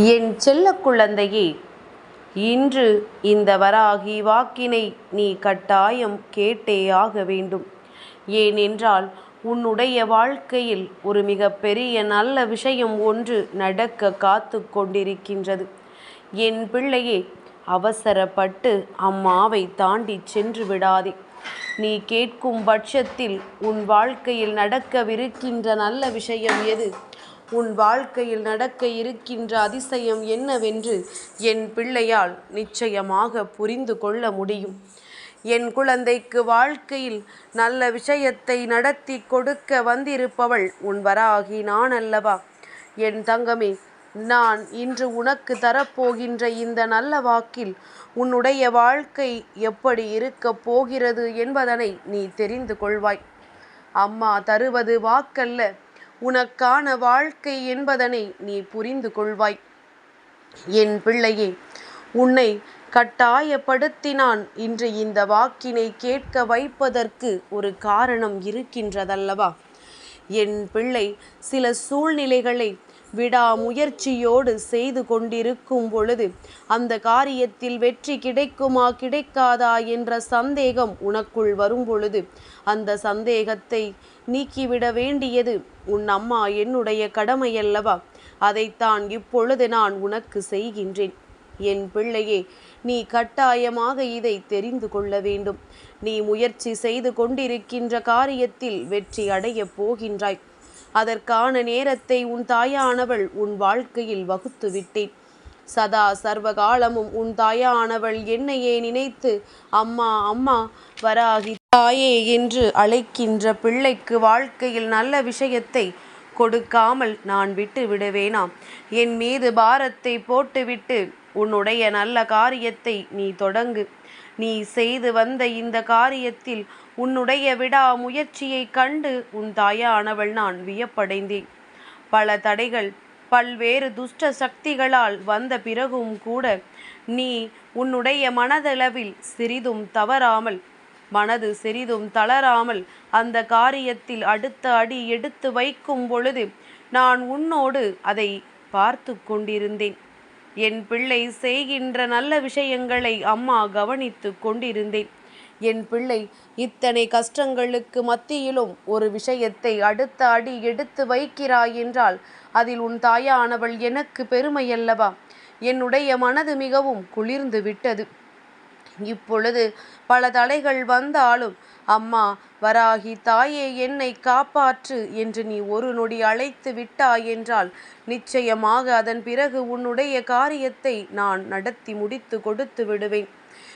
என் செல்ல குழந்தையே இன்று இந்த வராகி வாக்கினை நீ கட்டாயம் கேட்டே ஆக வேண்டும். ஏனென்றால் உன்னுடைய வாழ்க்கையில் ஒரு மிகப்பெரிய நல்ல விஷயம் ஒன்று நடக்க காத்து கொண்டிருக்கின்றது. என் பிள்ளையே அவசரப்பட்டு அம்மாவை தாண்டி சென்று விடாதே. நீ கேட்கும் பட்சத்தில் உன் வாழ்க்கையில் நடக்கவிருக்கின்ற நல்ல விஷயம் எது? உன் வாழ்க்கையில் நடக்க இருக்கின்ற அதிசயம் என்னவென்று என் பிள்ளையால் நிச்சயமாக புரிந்து கொள்ள முடியும். என் குழந்தைக்கு வாழ்க்கையில் நல்ல விஷயத்தை நடத்தி கொடுக்க வந்திருப்பவள் உன் வராகி நான் அல்லவா என் தங்கமே நான் இன்று உனக்கு தரப்போகின்ற இந்த நல்ல வாக்கில் உன்னுடைய வாழ்க்கை எப்படி இருக்கப் போகிறது என்பதனை நீ தெரிந்து கொள்வாய். அம்மா தருவது வாக்கல்ல உனக்கான வாழ்க்கை என்பதனை நீ புரிந்து கொள்வாய். என் பிள்ளையே உன்னை கட்டாயப்படுத்தினான் இன்று இந்த வாக்கினை கேட்க வைப்பதற்கு ஒரு காரணம் இருக்கின்றதல்லவா? என் பிள்ளை சில சூழ்நிலைகளை விடாமுயற்சியோடு செய்து கொண்டிருக்கும் பொழுது அந்த காரியத்தில் வெற்றி கிடைக்குமா கிடைக்காதா என்ற சந்தேகம் உனக்குள் வரும் பொழுது அந்த சந்தேகத்தை நீக்கிவிட வேண்டியது உன் அம்மா என்னுடைய கடமையல்லவா? அதைத்தான் இப்பொழுது நான் உனக்கு செய்கின்றேன். என் பிள்ளையே நீ கட்டாயமாக இதை தெரிந்து கொள்ள வேண்டும். நீ முயற்சி செய்து கொண்டிருக்கின்ற காரியத்தில் வெற்றி அடையப் போகின்றாய். அதற்கான நேரத்தை உன் தாயானவள் உன் வாழ்க்கையில் வகுத்து விட்டேன் சதா சர்வகாலமும் உன் தாயானவள் என்னையே நினைத்து அம்மா அம்மா வராகி தாயே என்று அழைக்கின்ற பிள்ளைக்கு வாழ்க்கையில் நல்ல விஷயத்தை கொடுக்காமல் நான் விட்டு விடுவேனாம். என் மீது பாரத்தை போட்டுவிட்டு உன்னுடைய நல்ல காரியத்தை நீ தொடங்கு. நீ செய்து வந்த இந்த காரியத்தில் உன்னுடைய விடா முயற்சியை கண்டு உன் தாயானவள் நான் வியப்படைந்தேன். பல தடைகள் பல்வேறு துஷ்ட சக்திகளால் வந்த பிறகும் கூட நீ உன்னுடைய மனதளவில் சிறிதும் தவறாமல் மனது சிறிதும் தளராமல் அந்த காரியத்தில் அடுத்த அடி எடுத்து வைக்கும் பொழுது நான் உன்னோடு அதை பார்த்து கொண்டிருந்தேன். என் பிள்ளை செய்கின்ற நல்ல விஷயங்களை அம்மா கவனித்து கொண்டிருந்தேன். என் பிள்ளை இத்தனை கஷ்டங்களுக்கு மத்தியிலும் ஒரு விஷயத்தை அடுத்த அடி எடுத்து வைக்கிறாய் என்றால் அதில் உன் தாயானவள் எனக்கு பெருமையல்லவா? என்னுடைய மனது மிகவும் குளிர்ந்து விட்டது. இப்பொழுது பல தடைகள் வந்தாலும் அம்மா வராகி தாயே என்னை காப்பாற்று என்று நீ ஒரு நொடி அழைத்து விட்டாய் என்றால் நிச்சயமாக அதன் பிறகு உன்னுடைய காரியத்தை நான் நடத்தி முடித்து கொடுத்து விடுவேன்.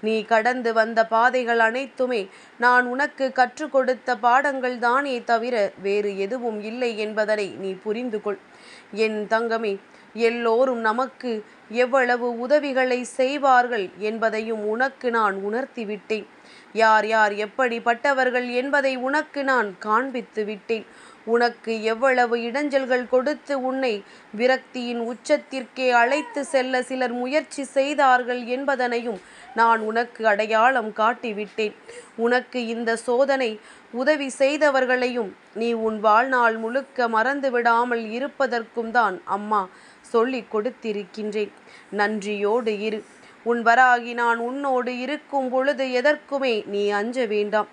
நீ கடந்து வந்த பாதைகள் அனைத்துமே நான் உனக்கு கற்றுக் கொடுத்த பாடங்கள் தானே தவிர வேறு எதுவும் இல்லை என்பதனை நீ புரிந்து கொள். என் தங்கமே எல்லோரும் நமக்கு எவ்வளவு உதவிகளை செய்வார்கள் என்பதையும் உனக்கு நான் உணர்த்திவிட்டேன். யார் யார் எப்படிப்பட்டவர்கள் என்பதை உனக்கு நான் காண்பித்து விட்டேன். உனக்கு எவ்வளவு இடைஞ்சல்கள் கொடுத்து உன்னை விரக்தியின் உச்சத்திற்கே அழைத்து செல்ல சிலர் முயற்சி செய்தார்கள் என்பதனையும் நான் உனக்கு அடையாளம் காட்டிவிட்டேன். உனக்கு இந்த சோதனை உதவி செய்தவர்களையும் நீ உன் வாழ்நாள் முழுக்க மறந்து விடாமல் இருப்பதற்கும் தான் அம்மா சொல்லி கொடுத்திருக்கின்றேன். நன்றியோடு இரு. உன் வராகி நான் உன்னோடு இருக்கும் பொழுது எதற்குமே நீ அஞ்ச வேண்டாம்.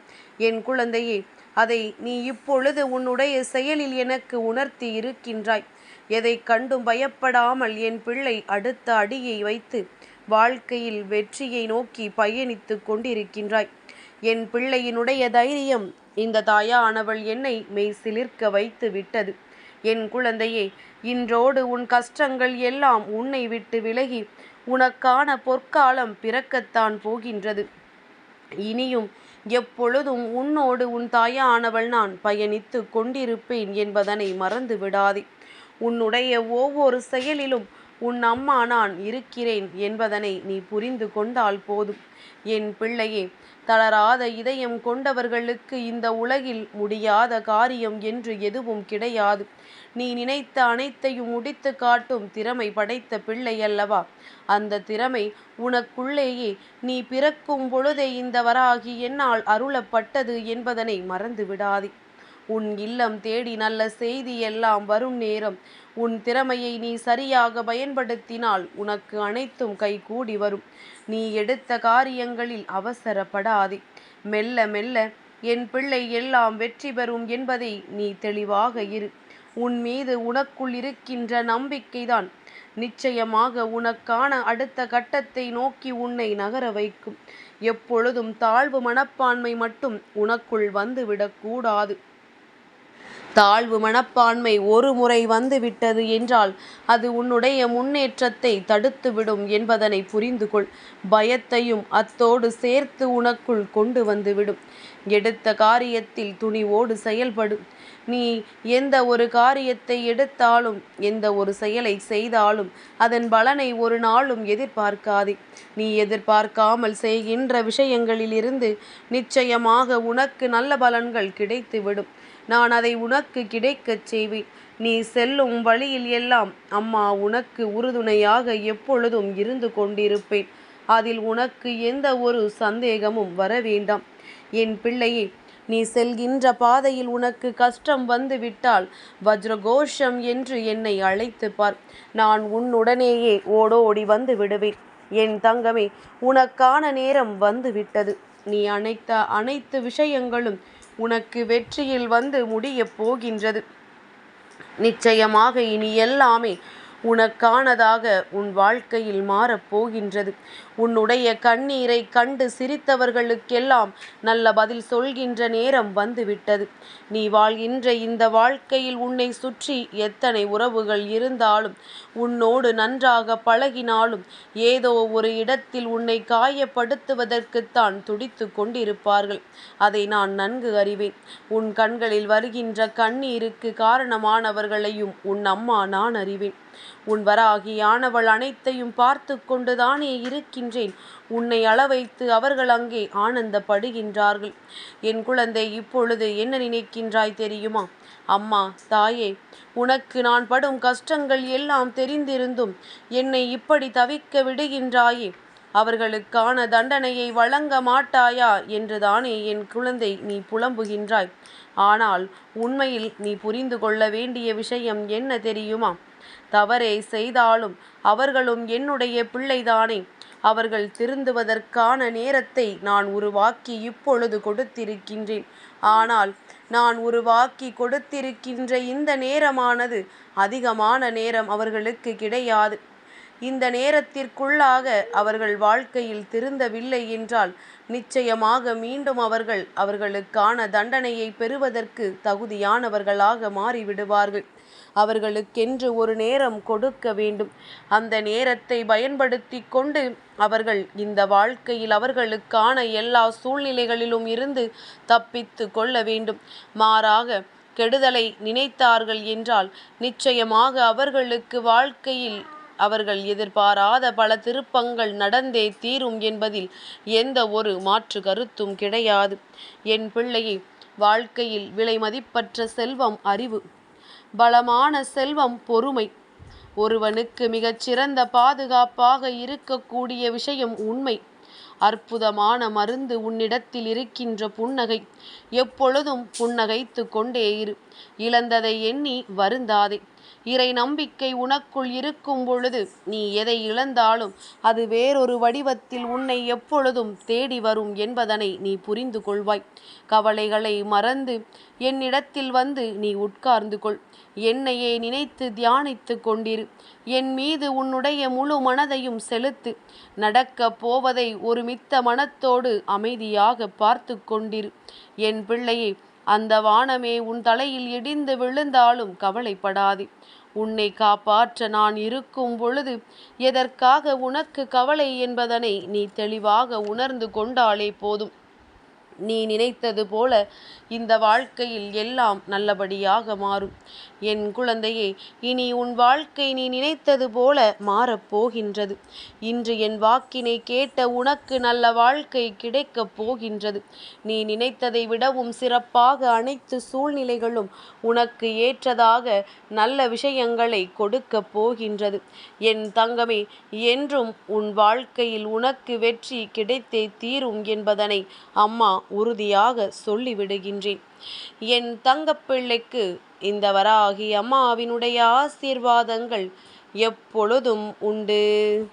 என் குழந்தையே அதை நீ இப்பொழுது உன்னுடைய செயலில் எனக்கு உணர்த்தி இருக்கின்றாய். எதை கண்டும் பயப்படாமல் என் பிள்ளை அடுத்த அடியை வைத்து வாழ்க்கையில் வெற்றியை நோக்கி பயணித்து கொண்டிருக்கின்றாய். என் பிள்ளையினுடைய தைரியம் இந்த தாயானவள் என்னை மெய் சிலிர்க்க வைத்து விட்டது. என் குழந்தையே இன்றோடு உன் கஷ்டங்கள் எல்லாம் உன்னை விட்டு விலகி உனக்கான பொற்காலம் பிறக்கத்தான் போகின்றது. இனியும் எப்பொழுதும் உன்னோடு உன் தாயானவள் நான் பயணித்து கொண்டிருப்பேன் என்பதனை மறந்து விடாதே உன்னுடைய ஒவ்வொரு செயலிலும் உன் அம்மா நான் இருக்கிறேன் என்பதனை நீ புரிந்து கொண்டால் போதும். என் பிள்ளையே தளராத இதயம் கொண்டவர்களுக்கு இந்த உலகில் முடியாத காரியம் என்று எதுவும் கிடையாது. நீ நினைத்த அனைத்தையும் முடித்து காட்டும் திறமை படைத்த பிள்ளை அல்லவா? அந்த திறமை உனக்குள்ளேயே நீ பிறக்கும் பொழுதே இந்த வராகி என்னால் அருளப்பட்டது என்பதனை மறந்து விடாதே உன் இல்லம் தேடி நல்ல செய்தி எல்லாம் வரும் நேரம். உன் திறமையை நீ சரியாக பயன்படுத்தினால் உனக்கு அனைத்தும் கைகூடி வரும். நீ எடுத்த காரியங்களில் அவசரப்படாதே. மெல்ல மெல்ல என் பிள்ளை எல்லாம் வெற்றி பெறும் என்பதை நீ தெளிவாக இரு. உன் மீது உனக்குள் இருக்கின்ற நம்பிக்கைதான் நிச்சயமாக உனக்கான அடுத்த கட்டத்தை நோக்கி உன்னை நகர வைக்கும். எப்பொழுதும் தாழ்வு மனப்பான்மை மட்டும் உனக்குள் வந்துவிடக்கூடாது தாழ்வு மனப்பான்மை ஒரு முறை வந்துவிட்டது என்றால் அது உன்னுடைய முன்னேற்றத்தை தடுத்துவிடும் என்பதனை புரிந்து கொள். பயத்தையும் அத்தோடு சேர்த்து உனக்குள் கொண்டு வந்துவிடும் எடுத்த காரியத்தில் துணிவோடு செயல்படும் நீ எந்த ஒரு காரியத்தை எடுத்தாலும் எந்த ஒரு செயலை செய்தாலும் அதன் பலனை ஒரு நாளும் எதிர்பார்க்காதே. நீ எதிர்பார்க்காமல் செய்கின்ற விஷயங்களிலிருந்து நிச்சயமாக உனக்கு நல்ல பலன்கள் கிடைத்துவிடும். நான் அதை உனக்கு கிடைக்கச் செய்வேன். நீ செல்லும் வழியில் எல்லாம் அம்மா உனக்கு உறுதுணையாக எப்பொழுதும் இருந்து கொண்டிருப்பேன். அதில் உனக்கு எந்த ஒரு சந்தேகமும் வர வேண்டாம். என் பிள்ளையே நீ செல்கின்ற பாதையில் உனக்கு கஷ்டம் வந்து விட்டால் வஜ்ரகோஷம் என்று என்னை அழைத்து பார். நான் உன்னுடனேயே ஓடோடி வந்து விடுவேன். என் தங்கமே உனக்கான நேரம் வந்து விட்டது. நீ அனைத்த அனைத்து விஷயங்களும் உனக்கு வெற்றியில் வந்து முடியப் போகின்றது. நிச்சயமாக இனி எல்லாமே உனக்கானதாக உன் வாழ்க்கையில் மாறப்போகின்றது உன்னுடைய கண்ணீரை கண்டு சிரித்தவர்களுக்கெல்லாம் நல்ல பதில் சொல்கின்ற நேரம் வந்துவிட்டது. நீ வாழ்கின்ற இந்த வாழ்க்கையில் உன்னை சுற்றி எத்தனை உறவுகள் இருந்தாலும் உன்னோடு நன்றாக பழகினாலும் ஏதோ ஒரு இடத்தில் உன்னை காயப்படுத்துவதற்குத்தான் துடித்து கொண்டிருப்பார்கள். அதை நான் நன்கு அறிவேன். உன் கண்களில் வருகின்ற கண்ணீருக்கு காரணமானவர்களையும் உன் அம்மா நான் அறிவேன். உன் வராகியானவள் அனைத்தையும் பார்த்து கொண்டுதானே இருக்கின்றேன். உன்னை அளவைத்து அவர்கள் அங்கே ஆனந்தப்படுகின்றார்கள். என் குழந்தை இப்பொழுது என்ன நினைக்கின்றாய் தெரியுமா? அம்மா தாயே உனக்கு நான் படும் கஷ்டங்கள் எல்லாம் தெரிந்திருந்தும் என்னை இப்படி தவிக்க விடுகின்றாயே. அவர்களுக்கான தண்டனையை வழங்க மாட்டாயா என்றுதானே என் குழந்தை நீ புலம்புகின்றாய். ஆனால் உண்மையில் நீ புரிந்து கொள்ள வேண்டிய விஷயம் என்ன தெரியுமா? தவறே செய்தாலும் அவர்களும் என்னுடைய பிள்ளைதானே. அவர்கள் திருந்துவதற்கான நேரத்தை நான் உருவாக்கி இப்பொழுது கொடுத்திருக்கின்றேன். ஆனால் நான் உருவாக்கி கொடுத்திருக்கின்ற இந்த நேரமானது அதிகமான நேரம் அவர்களுக்கு கிடையாது. இந்த நேரத்திற்குள்ளாக அவர்கள் வாழ்க்கையில் திருந்தவில்லை என்றால் நிச்சயமாக மீண்டும் அவர்கள் அவர்களுக்கான தண்டனையை பெறுவதற்கு தகுதியானவர்களாக மாறிவிடுவார்கள். அவர்களுக்கென்று ஒரு நேரம் கொடுக்க வேண்டும். அந்த நேரத்தை பயன்படுத்தி கொண்டு அவர்கள் இந்த வாழ்க்கையில் அவர்களுக்கான எல்லா சூழ்நிலைகளிலும் இருந்து தப்பித்து கொள்ள வேண்டும். மாறாக கெடுதலை நினைத்தார்கள் என்றால் நிச்சயமாக அவர்களுக்கு வாழ்க்கையில் அவர்கள் எதிர்பாராத பல திருப்பங்கள் நடந்தே தீரும் என்பதில் எந்த ஒரு மாற்று கருத்தும் கிடையாது. என் பிள்ளையை வாழ்க்கையில் விலை மதிப்பற்ற செல்வம் அறிவு பலமான செல்வம் பொறுமை. ஒருவனுக்கு மிகச்சிறந்த பாதுகாப்பாக இருக்கக்கூடிய விஷயம் உண்மை. அற்புதமான மருந்து உன்னிடத்தில் இருக்கின்ற புன்னகை. எப்பொழுதும் புன்னகைத்து கொண்டே இரு. இழந்ததை எண்ணி வருந்தாதே. இறை நம்பிக்கை உனக்குள் இருக்கும் பொழுது நீ எதை இழந்தாலும் அது வேறொரு வடிவத்தில் உன்னை எப்பொழுதும் தேடி வரும் என்பதனை நீ புரிந்து கொள்வாய். கவலைகளை மறந்து என்னிடத்தில் வந்து நீ உட்கார்ந்து கொள். என்னையே நினைத்து தியானித்து கொண்டிரு. என் மீது உன்னுடைய முழு மனதையும் செலுத்து. நடக்கப் போவதை ஒரு மித்த மனத்தோடு அமைதியாக பார்த்து கொண்டிரு. என் பிள்ளையை அந்த வானமே உன் தலையில் இடிந்து விழுந்தாலும் கவலைப்படாதே. உன்னை காப்பாற்ற நான் இருக்கும் பொழுது எதற்காக உனக்கு கவலை என்பதனை நீ தெளிவாக உணர்ந்து கொண்டாலே போதும். நீ நினைத்தது போல இந்த வாழ்க்கையில் எல்லாம் நல்லபடியாக மாறும். என் குழந்தையே இனி உன் வாழ்க்கை நீ நினைத்தது போல மாறப்போகின்றது இன்று என் வாக்கினை கேட்ட உனக்கு நல்ல வாழ்க்கை கிடைக்கப் போகின்றது. நீ நினைத்ததை விடவும் சிறப்பாக அனைத்து சூழ்நிலைகளும் உனக்கு ஏற்றதாக நல்ல விஷயங்களை கொடுக்கப் போகின்றது. என் தங்கமே என்றும் உன் வாழ்க்கையில் உனக்கு வெற்றி கிடைத்தே தீரும் என்பதனை அம்மா உறுதியாக சொல்லிவிடுகின்றேன். என் தங்கப்பிள்ளைக்கு இந்த வராகி அம்மாவினுடைய ஆசீர்வாதங்கள் எப்பொழுதும் உண்டு.